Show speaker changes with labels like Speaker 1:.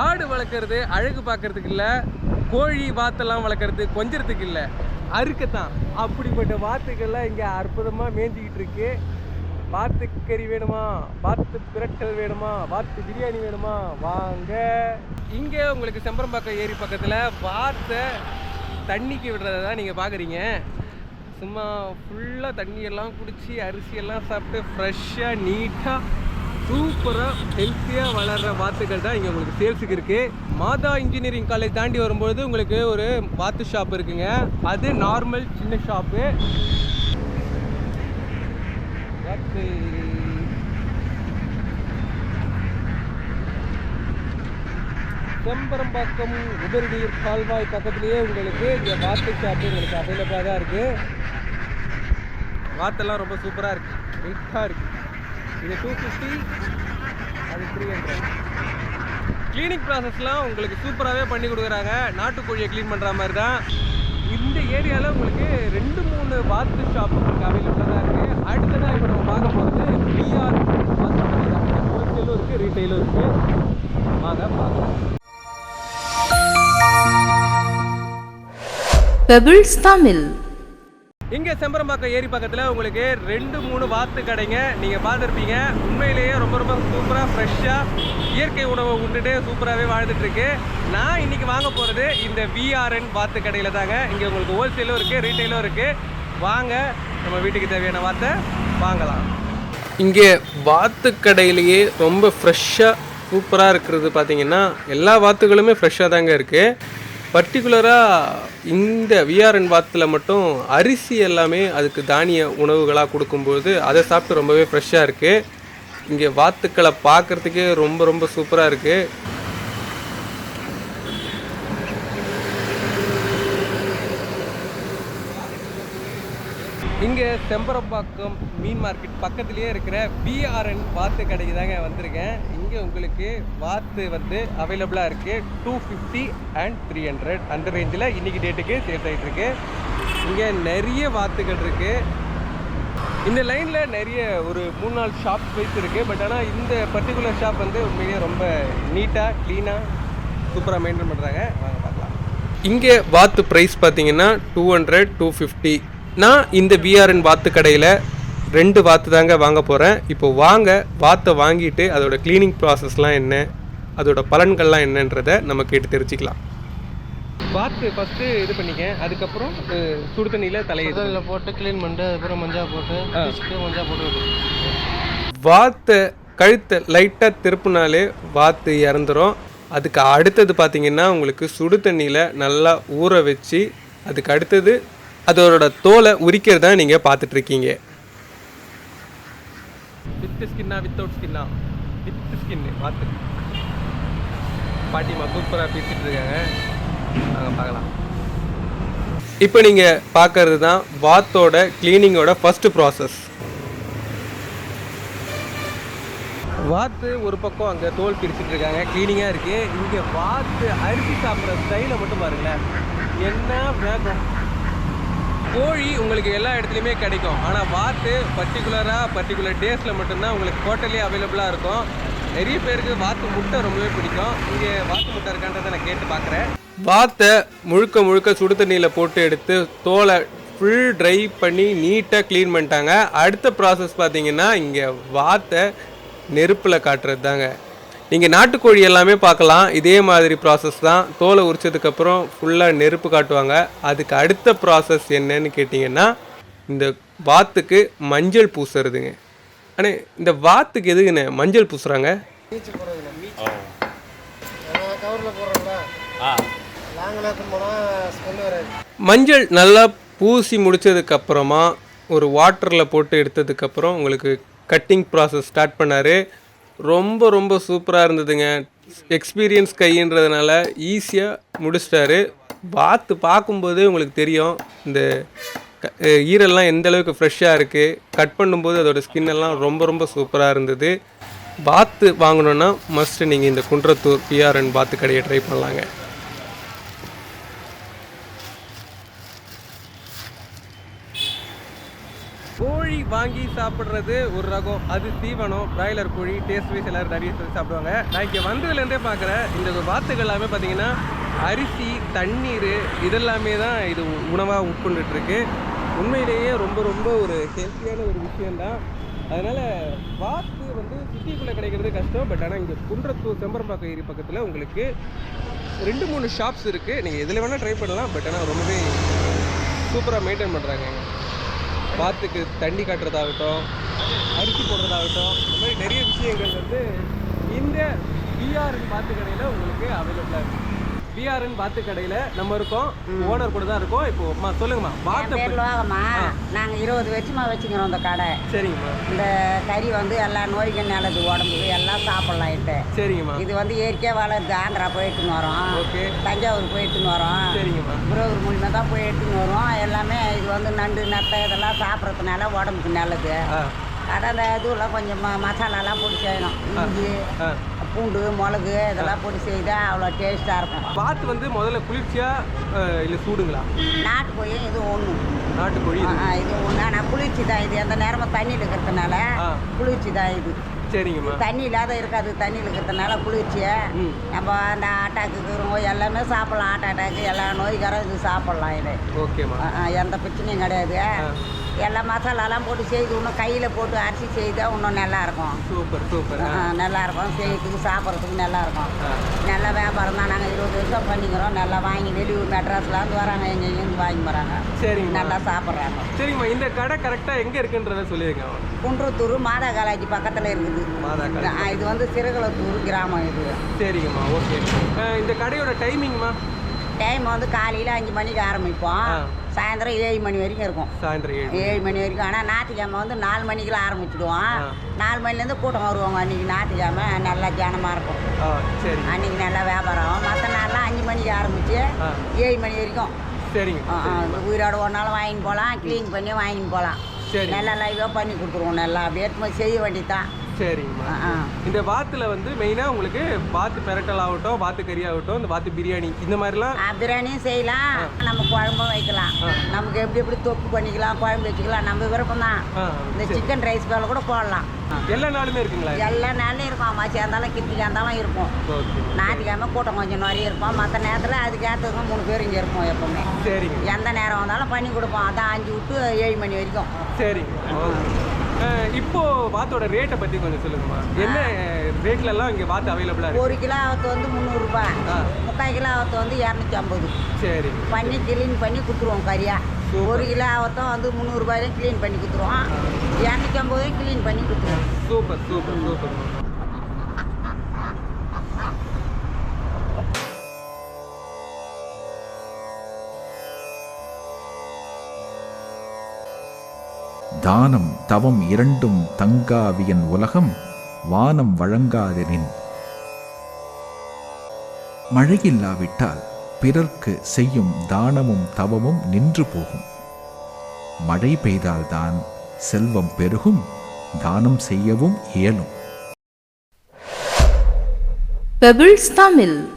Speaker 1: ஆடு வளர்க்குறது அழகு பார்க்கறதுக்கு இல்லை கோழி வாத்தெல்லாம் வளர்க்குறது கொஞ்சத்துக்கு இல்லை. அறுக்கத்தான். அப்படிப்பட்ட வாத்துக்கள்லாம் இங்கே அற்புதமாக மேய்ஞ்சிக்கிட்டு இருக்கு. வாத்து கறி வேணுமா? வாத்து பிரட்டல் வேணுமா? வாத்து பிரியாணி வேணுமா? வாங்க. இங்கே உங்களுக்கு செம்பரம்பாக்கம் ஏரி பக்கத்தில் வாத்தை தண்ணிக்கு விடுறத தான் நீங்கள் பார்க்குறீங்க சும்மா ஃபுல்லாக தண்ணியெல்லாம் குடித்து அரிசியெல்லாம் சாப்பிட்டு ஃப்ரெஷ்ஷாக நீட்டாக சூப்பராக ஹெல்த்தியாக வளர்கிற வாத்துக்கள் தான் இங்கே உங்களுக்கு சேல்ஸுக்கு இருக்குது மாதா இன்ஜினியரிங் காலேஜ் தாண்டி வரும்போது உங்களுக்கு ஒரு வாத்து ஷாப் இருக்குங்க. அது நார்மல் சின்ன ஷாப்பு செம்பரம்பாக்கம் உபரிநீர் கால்வாய் பக்கத்துலேயே உங்களுக்கு இங்கே வாத்து ஷாப்பு உங்களுக்கு அவைலபிளாக தான் இருக்குது வாத்தெல்லாம் ரொம்ப சூப்பராக இருக்குது நீட்டாக இருக்குது இது டூ ஃபிஃப்டி அது த்ரீ ஹண்ட்ரட் க்ளீனிங் ப்ராசஸ்லாம் உங்களுக்கு சூப்பராகவே பண்ணி கொடுக்குறாங்க. நாட்டுக்கோழியை க்ளீன் பண்ணுற மாதிரி தான் இந்த ஏரியாவில் உங்களுக்கு ரெண்டு மூணு வாத்து ஷாப் உங்களுக்கு அவைலபிளாக தான் இருக்குது அடுத்ததாக இப்போ நம்ம பார்க்க போகிறது பிஆர் வாத்து ஹோல்சேலும் இருக்குது ரீட்டைலும் இருக்குது வாங்க பார்க்கலாம்.
Speaker 2: பெபிள்ஸ் தமிழ்
Speaker 1: இங்கே செம்பரம்பாக்கம் ஏரி பக்கத்தில் உங்களுக்கு ரெண்டு மூணு வாத்து கடைங்க. நீங்கள் பார்த்துருப்பீங்க. உண்மையிலேயே ரொம்ப ரொம்ப சூப்பராக ஃப்ரெஷ்ஷாக இயற்கை உணவை உண்டுட்டு சூப்பராகவே வாழ்ந்துட்டுருக்கு நான் இன்னைக்கு வாங்க போகிறது இந்த விஆர்என் வாத்து கடையில் தாங்க. இங்கே உங்களுக்கு ஹோல்சேலும் இருக்குது ரீட்டைலும் இருக்குது வாங்க நம்ம வீட்டுக்கு தேவையான வாத்தை வாங்கலாம். இங்கே வாத்து கடையிலேயே ரொம்ப ஃப்ரெஷ்ஷாக சூப்பராக இருக்கிறது பார்த்தீங்கன்னா எல்லா வாத்துகளுமே ஃப்ரெஷ்ஷாக தாங்க இருக்குது பர்டிகுலராக இந்த விஆர்என் வாத்தில் மட்டும் அரிசி எல்லாமே அதுக்கு தானிய உணவுகளாக கொடுக்கும்போது அதை சாப்பிட்டு ரொம்பவே ஃப்ரெஷ்ஷாக இருக்குது இங்கே வாத்துக்களை பார்க்குறதுக்கே ரொம்ப ரொம்ப சூப்பராக இருக்குது இங்கே செம்பரம்பாக்கம் மீன் மார்க்கெட் பக்கத்துலேயே இருக்கிற பிஆர்என் வாத்து கடைக்கு தாங்க வந்திருக்கேன். இங்கே உங்களுக்கு வாத்து வந்து அவைலபிளாக இருக்குது two fifty and three hundred அந்த ரேஞ்சில் இன்றைக்கி டேட்டுக்கு சேல்ஸ் ஆகிட்டு இருக்கு. இங்கே நிறைய வாத்துகள் இருக்குது இந்த லைனில் நிறைய ஒரு மூணு நாலு ஷாப் வைஸ் இருக்குது பட் ஆனால் இந்த பர்டிகுலர் ஷாப் வந்து உண்மையிலேயே ரொம்ப நீட்டாக க்ளீனாக சூப்பராக மெயின்டைன் பண்ணுறாங்க வாங்க பார்க்கலாம். இங்கே வாத்து ப்ரைஸ் பார்த்தீங்கன்னா டூ ஹண்ட்ரட் டூ ஃபிஃப்டி நான் இந்த விஆர்என் வாத்து கடையில் ரெண்டு வாத்து தாங்க வாங்க போகிறேன் இப்போ வாங்க வாத்தை வாங்கிட்டு அதோட க்ளீனிங் ப்ராசஸ்லாம் என்ன அதோட பலன்கள்லாம் என்னன்றதை நம்ம கேட்டு தெரிஞ்சுக்கலாம். வாத்து ஃபஸ்ட்டு இது பண்ணிக்க அதுக்கப்புறம் சுடு தண்ணியில் தலையை
Speaker 3: இதில் போட்டு க்ளீன் பண்ணிட்டு அதுக்கப்புறம் மஞ்சள் போட்டு மஞ்சள் போட்டு.
Speaker 1: வாத்தை கழுத்தை லைட்டாக திருப்பினாலே வாத்து இறந்துரும். அதுக்கு அடுத்தது பார்த்தீங்கன்னா உங்களுக்கு சுடு தண்ணியில் நல்லா ஊற வச்சு அதுக்கு அடுத்தது அதோட தோலை உரிக்கிறதா நீங்கள் பார்த்துட்ருக்கீங்க? வித் ஸ்கின்னா வித்தவுட் ஸ்கின்னா வித் ஸ்கின்னு வாத்து பாட்டிமா சூப்பராக பேசிட்டு இருக்காங்க நாங்கள் பார்க்கலாம். இப்போ நீங்கள் பார்க்கறது தான் வாத்தோட க்ளீனிங்கோட ஃபஸ்ட்டு ப்ராசஸ் வாத்து ஒரு பக்கம் அங்கே தோல் பிரிச்சுட்டு இருக்காங்க க்ளீனிங்காக இருக்கு. இங்கே வாத்து அரிசி சாப்பிட்ற ஸ்டைலை மட்டும் பாருங்களேன். என்ன வேகம். கோழி உங்களுக்கு எல்லா இடத்துலையுமே கிடைக்கும். ஆனால் வாத்து பர்டிகுலராக பர்டிகுலர் டேஸில் மட்டும்தான் உங்களுக்கு ஹோட்டல்லே அவைலபிளாக இருக்கும். நிறைய பேருக்கு வாத்து முட்டை ரொம்பவே பிடிக்கும். இங்கே வாத்து முட்டை இருக்கான்றதை நான் கேட்டு பார்க்குறேன் வாத்தை முழுக்க முழுக்க சுடு தண்ணியில் போட்டு எடுத்து தோலை ஃபுல் ட்ரை பண்ணி நீட்டாக க்ளீன் பண்ணிட்டாங்க. அடுத்த ப்ராசஸ் பார்த்தீங்கன்னா இங்கே வாத்தை நெருப்பில் காட்டுறது தாங்க நீங்கள் நாட்டுக்கோழி எல்லாமே பார்க்கலாம். இதே மாதிரி ப்ராசஸ் தான். தோலை உரிச்சதுக்கப்புறம் ஃபுல்லாக நெருப்பு காட்டுவாங்க. அதுக்கு அடுத்த ப்ராசஸ் என்னன்னு கேட்டிங்கன்னா இந்த வாத்துக்கு மஞ்சள் பூசுறதுங்க. அண்ணே இந்த வாத்துக்கு எதுக்குண்ணே மஞ்சள் பூசுகிறாங்க மஞ்சள் நல்லா பூசி முடிச்சதுக்கு அப்புறமா ஒரு வாட்டரில் போட்டு எடுத்ததுக்கப்புறம் உங்களுக்கு கட்டிங் ப்ராசஸ் ஸ்டார்ட் பண்ணார். ரொம்ப ரொம்ப சூப்பராக இருந்ததுங்க. எக்ஸ்பீரியன்ஸ் கைன்றதுனால ஈஸியாக முடிச்சிட்டாரு. பார்த்து பார்க்கும்போதே உங்களுக்கு தெரியும் இந்த ஈரல்லாம் ஈரெல்லாம் எந்த அளவுக்கு ஃப்ரெஷ்ஷாக இருக்குது கட் பண்ணும்போது அதோட ஸ்கின் எல்லாம் ரொம்ப ரொம்ப சூப்பராக இருந்தது. பாத்து வாங்கணுன்னா மஸ்ட்டு நீங்கள் இந்த குன்றத்தூர் பிஆர்என் பாத்து கடையை ட்ரை பண்ணலாங்க. கோழி வாங்கி சாப்பிட்றது ஒரு ரகம். அது தீவனம் பிராய்லர் கோழி டேஸ்ட் வைஸ் எல்லாரும் நிறைய சொல்லி சாப்பிடுவாங்க. நான் இங்கே வந்ததுலேருந்தே பார்க்குறேன். இந்த வாத்துகள் எல்லாமே பார்த்தீங்கன்னா அரிசி தண்ணீர் இதெல்லாமே தான் இது உணவாக உட்கொண்டுட்டு இருக்கு உண்மையிலேயே ரொம்ப ரொம்ப ஒரு ஹெல்த்தியான ஒரு விஷயம்தான். அதனால் வாத்து வந்து சிட்டிக்குள்ளே கிடைக்கிறது கஷ்டம். பட் ஆனால் இங்கே குன்றத்தூர் செம்பரம்பாக்கம் ஏரி பக்கத்தில் உங்களுக்கு ரெண்டு மூணு ஷாப்ஸ் இருக்குது நீங்கள் எதில் வேணால் ட்ரை பண்ணலாம். பட் ஆனால் ரொம்பவே சூப்பராக மெயின்டைன் பண்ணுறாங்க வாத்துக்கு தண்ணி காட்டுறதாகட்டும் அரிசி போடுறதாகட்டும் இந்த மாதிரி நிறைய விஷயங்கள் வந்து இந்த பிஆர்என் பாத்து கடையில் உங்களுக்கு அவைலபிளாக இருக்குது பிஆர்என் பாத்து கடையில் நம்ம இருக்கோம். ஓனர் கூட தான் இருக்கோம். இப்போ அம்மா சொல்லுங்கம்மா.
Speaker 2: பேர் லோகம்மா. நாங்கள் இருபது வருஷமாக வச்சுக்கிறோம் இந்த கடை.
Speaker 1: சரிங்கம்மா.
Speaker 2: இந்த கறி வந்து எல்லா நோய்கள் நல்லது உடம்புக்கு எல்லாம் சாப்பிடலாம் இது
Speaker 1: சரிங்கம்மா.
Speaker 2: இது வந்து இயற்கையாக வளருது ஆந்திரா போய் எடுத்துன்னு வரோம்.
Speaker 1: ஓகே.
Speaker 2: தஞ்சாவூர் போய் எடுத்துன்னு வரோம்.
Speaker 1: சரிங்கம்மா.
Speaker 2: புரோகர் மூலியமா தான் போய் எடுத்துன்னு வரோம். எல்லாமே இது வந்து நண்டு நத்தை இதெல்லாம் சாப்பிட்றதுனால உடம்புக்கு நல்லது. கடை இதுவெல்லாம் கொஞ்சம் ம மசாலாலாம் போட்டு செய்யணும் இஞ்சி பூண்டு மிளகு இதெல்லாம் போட்டு செய்தால் அவ்வளோ டேஸ்ட்டாக இருக்கும்.
Speaker 1: வாத்து வந்து முதல்ல குளிர்ச்சியாக இல்லை சூடுங்களா?
Speaker 2: நாட்டு கோழியும் இது ஒன்று
Speaker 1: நாட்டுக்கோழி இது.
Speaker 2: ஒன்று ஆனால் குளிர்ச்சி தான் இது. எந்த நேரமும் தண்ணியில் இருக்கிறதுனால. குளிர்ச்சி தான் இது.
Speaker 1: சரிங்கம்மா.
Speaker 2: தண்ணி இல்லாத இருக்காது. தண்ணியில் இருக்கிறதுனால குளிர்ச்சியை நம்ம அந்த ஆட்டாக்கு இருக்கிறவங்க எல்லாமே சாப்பிடலாம். ஆட்டா அட்டாக்கு எல்லா நோய்க்காரும் இது சாப்பிடலாம் இது.
Speaker 1: ஓகேம்மா.
Speaker 2: எந்த பிரச்சனையும் கிடையாது. எல்லா மசாலாலாம் போட்டு செய்து இன்னும் கையில் போட்டு அரிசி செய்தால் இன்னும் நல்லா இருக்கும்
Speaker 1: சூப்பர் சூப்பர்.
Speaker 2: ஆ, நல்லா இருக்கும் செய்யறதுக்கு சாப்பிட்றதுக்கு நல்லா இருக்கும்
Speaker 1: ஆ.
Speaker 2: நல்ல வியாபாரம் தான். நாங்கள் இருபது வருஷம் பண்ணிக்கிறோம். நல்லா வாங்கி வெளியூர் மெட்ராஸ்லேருந்து வராங்க. எங்கேயும் வாங்கி போகிறாங்க
Speaker 1: சரிங்கம்மா.
Speaker 2: நல்லா சாப்பிட்றாங்க.
Speaker 1: சரிங்கம்மா. இந்த கடை கரெக்டாக எங்கே இருக்குன்றத சொல்லிடுங்க
Speaker 2: குன்றத்தூர் மாதா காலேஜ் பக்கத்தில் இருக்குது. இது வந்து சிறுகளத்தூர் கிராமம் இது.
Speaker 1: சரிங்கம்மா. ஓகே. இந்த கடையோட டைமிங்மா
Speaker 2: டைம் வந்து காலையில் அஞ்சு மணிக்கு ஆரம்பிப்போம். சாயந்தரம் ஏழு மணி வரைக்கும் இருக்கும்.
Speaker 1: சாயந்தரம் ஏழு
Speaker 2: மணி. வரைக்கும். ஆனால் ஞாயிற்றுக்கிழமை வந்து நாலு மணிக்கெல்லாம் ஆரம்பிச்சிடுவோம். நாலு மணிலேருந்து கூட்டம் வருவாங்க அன்றைக்கி ஞாயிற்றுக்கிழமை. நல்லா ஜனமாக இருக்கும். அன்றைக்கி நல்லா வியாபாரம். மற்ற நாள்லாம் அஞ்சு மணிக்கு ஆரம்பித்து ஏழு மணி வரைக்கும்.
Speaker 1: சரிங்க
Speaker 2: உயிரோட ஒரு நாள் வாங்கின்னு போகலாம் க்ளீன் பண்ணி வாங்கின்னு போகலாம்.
Speaker 1: சரி.
Speaker 2: நல்லா லைவாக பண்ணி கொடுத்துருவோம் நல்லா. அப்படியே செய்ய வேண்டியதுதான்.
Speaker 1: சரிங்கம்மா இந்த வாத்துல வந்து மெயினாக உங்களுக்கு வாத்து பெரட்டல் ஆகட்டும் வாத்து கறி ஆகட்டும் இந்த வாத்து பிரியாணி இந்த மாதிரிலாம்
Speaker 2: பிரியாணியும் செய்யலாம். நம்ம குழம்பும் வைக்கலாம். நமக்கு எப்படி எப்படி தொக்கு பண்ணிக்கலாம் குழம்பு வச்சுக்கலாம் நம்ம விருப்பம் தான் இந்த
Speaker 1: சரி.
Speaker 2: சிக்கன் ரைஸ் மேலே கூட போடலாம்.
Speaker 1: எல்லா நாளுமே இருக்குங்களா
Speaker 2: எல்லா நாளும் இருக்கும். அம்மாச்சியாக இருந்தாலும் கிருத்திகா இருந்தாலும் இருக்கும். ஞாயிற்றுக்கிழமை கூட்டம் கொஞ்சம் நிறைய இருப்போம் மற்ற நேரத்தில் அதுக்கு ஏற்றதுக்கு மூணு பேர் இங்கே இருப்போம் எப்பவுமே.
Speaker 1: சரிங்க.
Speaker 2: எந்த நேரம் வந்தாலும் பண்ணி கொடுப்போம். அதான் அஞ்சு விட்டு ஏழு மணி வரைக்கும்.
Speaker 1: சரிங்க. இப்போ வாத்தோட ரேட்டை பற்றி கொஞ்சம் சொல்லுங்கம்மா. என்ன ரேட்ல எல்லாம் இங்கே வாத்து அவைலபிளாக இருக்கு?
Speaker 2: ஒரு கிலோ ஆவத்து வந்து முந்நூறுரூபா முக்கால் கிலோ ஆவத்து வந்து இரநூத்தி ஐம்பது.
Speaker 1: சரி.
Speaker 2: பண்ணி க்ளீன் பண்ணி கொடுத்துருவோம் கறியா.
Speaker 1: சூப்பர்.
Speaker 2: ஒரு கிலோ ஆவத்தும் வந்து முந்நூறுபாயிலையும் க்ளீன் பண்ணி கொடுத்துருவோம். இரநூத்தி ஐம்பதையும் க்ளீன் பண்ணி கொடுத்துருவோம்.
Speaker 1: Super super super.
Speaker 4: தானம் தவம் இரண்டும் தங்காவியன் உலகம் வானம் வழங்காதெனின் மழையில்லாவிட்டால் பிறர்க்கு செய்யும் தானமும் தவமும் நின்று போகும். மழை பெய்தால்தான் செல்வம் பெருகும் தானம் செய்யவும் இயலும்.
Speaker 5: பெபிள்ஸ் தமிழ்